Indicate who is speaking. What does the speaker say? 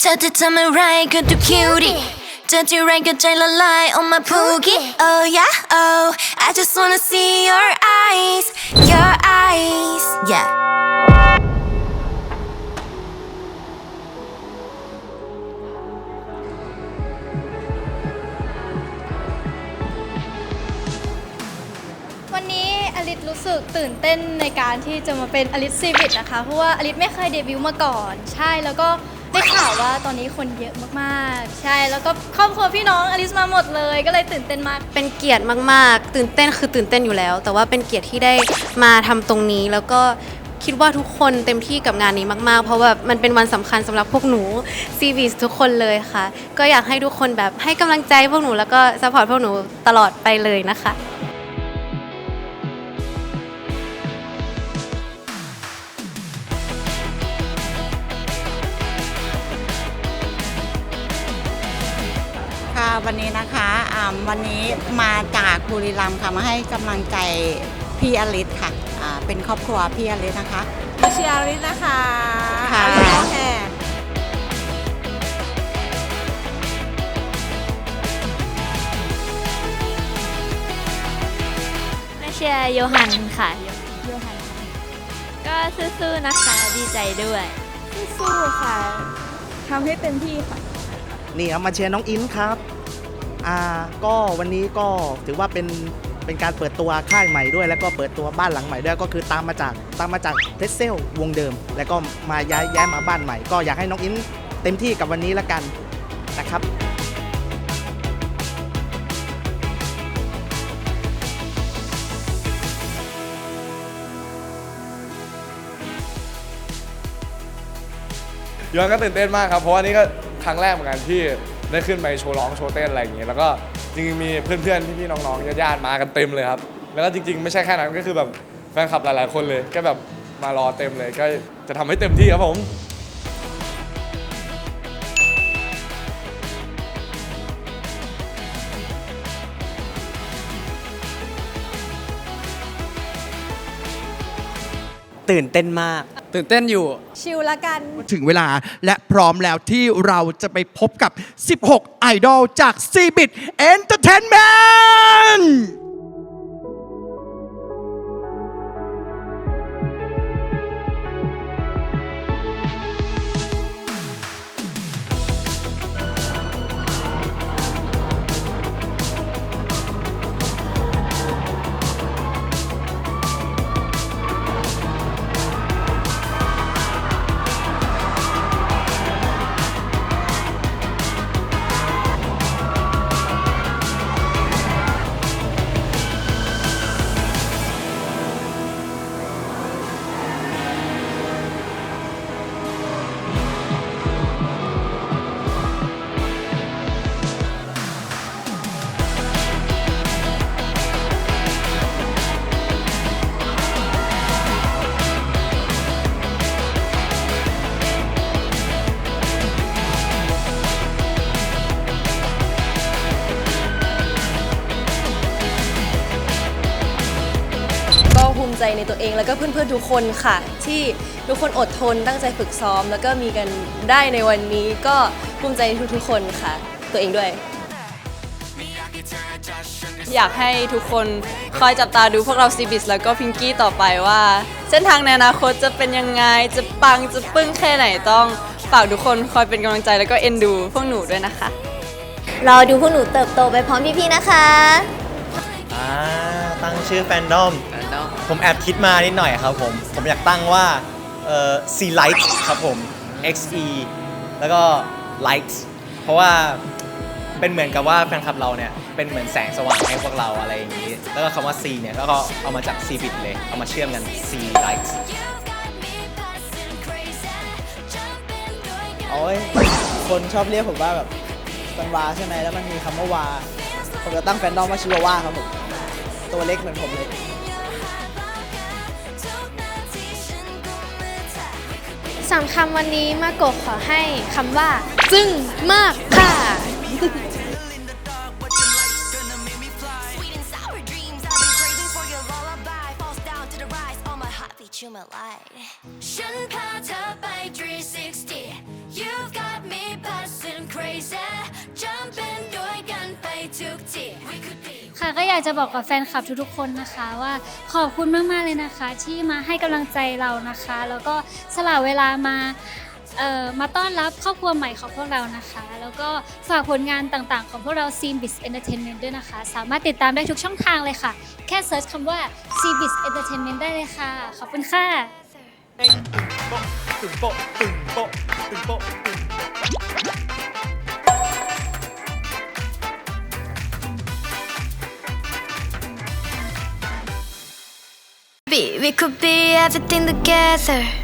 Speaker 1: เธอจะทำอะไรก็ดูคิวดิเจอที่ไรก็ใจละลายออกมาพูกิ Oh yeah oh I just wanna see your eyes your eyes yeah
Speaker 2: วันนี้อลิสรู้สึกตื่นเต้นในการที่จะมาเป็นอลิสซีวิตนะคะ เพราะว่าอลิสไม่เคยเดบิวต์มาก่อน ใช่แล้วก็ ได้ข่าวว่าตอนนี้คนเยอะมากๆ ใช่ แล้วก็ครอบครัวพี่น้องอลิสมาหมดเลย ก็เลยตื่นเต้นมาก
Speaker 3: เป็นเกียรติมากๆ ตื่นเต้นคือตื่นเต้นอยู่แล้ว แต่ว่าเป็นเกียรติที่ได้มาทำตรงนี้ แล้วก็คิดว่าทุกคนเต็มที่กับงานนี้มากๆ เพราะว่ามันเป็นวันสำคัญสำหรับพวกหนูซีวีทุกคนเลยค่ะ ก็อยากให้ทุกคนแบบให้กำลังใจพวกหนูแล้วก็สปอร์ตพวกหนูตลอดไปเลยนะคะ
Speaker 4: วันนี้นะคะอ่าวันนี้มาจากบุรีรัมย์ค่ะมาให้กำลังใจพี่อลิศค่ะอ่าเป็นครอบครัวพี่อลิศนะคะ
Speaker 5: มาเชียร์ลิสนะคะ
Speaker 4: ค่ะ
Speaker 5: อาลิสโอแฮ
Speaker 6: มาเชียร์โยฮันค่ะโยฮันก็สู้ๆนะคะ ดีใจด้วย
Speaker 5: สู้ค่ะทำให้เต็มที่ค่ะ
Speaker 7: นี่ครับมาเชียร์น้องอินครับ อ่าก็วันนี้ก็ถือว่าเป็นเป็นการเปิดตัวค่ายใหม่ด้วย แล้วก็เปิดตัวบ้านหลังใหม่ด้วยก็คือตามมาจากตามมาจากเทสเซลวงเดิม แล้วก็มาย้ายย้ายมาบ้านใหม่ ก็อยากให้น้องอินเต็มที่กับวันนี้ละกันนะครับ
Speaker 8: ย้อนก็ตื่นเต้นมากครับ เพราะว่านี่ก็ครั้งแรกเหมือนกันที่ ได้ขึ้นไปโชว์ร้องโชว์เต้นอะไรอย่างเงี้ยแล้วก็จริงๆมีเพื่อนๆพี่ๆน้องๆญาติๆมากันเต็มเลยครับ แล้วก็จริง ๆ ไม่ใช่แค่นั้นก็คือแบบแฟนคลับหลายๆคนเลย ก็แบบมารอเต็มเลยก็จะทำให้เต็มที่ครับผม
Speaker 9: ตื่นเต้นมาก ตื่นเต้นอยู่
Speaker 2: ชิลละกัน
Speaker 10: ถึงเวลาและพร้อมแล้วที่เราจะไปพบกับ 16 ไอดอลจาก c b i t Entertainment
Speaker 11: มิใจในตัวเอง แล้วก็เพื่อนๆทุกคนค่ะ ที่ทุกคนอดทนตั้งใจฝึกซ้อม แล้วก็มีกันได้ในวันนี้ก็ภูมิใจในทุกๆคนค่ะ ตัวเองด้วย
Speaker 3: อยากให้ทุกคนคอยจับตาดูพวกเราซีบิสแล้วก็พิงกี้ต่อไปว่า เส้นทางในอนาคตจะเป็นยังไง จะปังจะปึ้งแค่ไหนต้องฝากทุกคนคอยเป็นกำลังใจแล้วก็เอ็นดูพวกหนูด้วยนะคะ
Speaker 1: รอดูพวกหนูเติบโตไปพร้อมพี่ๆนะคะ
Speaker 9: อ่า ตั้งชื่อแฟนดอมผมแอบคิดมานิดหน่อยครับผม ผมอยากตั้งว่าเอ่อ C Light ครับผม X E แล้วก็ Light เพราะว่าเป็นเหมือนกับว่าแฟนคลับเราเนี่ย เป็นเหมือนแสงสว่างให้พวกเราอะไรอย่างนี้ แล้วก็คำว่า C เนี่ย แล้วก็เอามาจาก C bit เลย เอามาเชื่อมกัน C Light
Speaker 5: โอ้ยคนชอบเรียกผมว่าแบบสันวาใช่ไหมแล้วมันมีคำว่าวา ผมจะตั้งแฟนดอมว่าชิวาว่าครับผม ตัวเล็กเหมือนผมเลย
Speaker 2: สามคำวันนี้มาโกะขอให้คำว่า จึ้งมากค่ะ
Speaker 1: Sweet and sour dreams I've been craving for your lullaby falls down to the rise all my heartbeat you my light ฉันพาเธอไป 360 You've got me passing crazy jumping ด้วยกันไปทุ
Speaker 12: ก็อยากจะบอกกับแฟนคลับทุกๆคนนะคะว่าขอบคุณมากๆเลยนะคะ ที่มาให้กำลังใจเรานะคะ แล้วก็สละเวลามาเอ่อมาต้อนรับครอบครัวใหม่ของพวกเรานะคะ แล้วก็ฝากผลงานต่างๆ ของพวกเรา c b i s Entertainment ด้วยนะคะ สามารถติดตามได้ทุกช่องทางเลยค่ะ แค่เซิร์ชคำว่า c b i s Entertainment ได้เลยค่ะ ขอบคุณค่ะ
Speaker 9: ตึงโปะตึงโปะตึงโปะตึง
Speaker 1: be, we could be everything together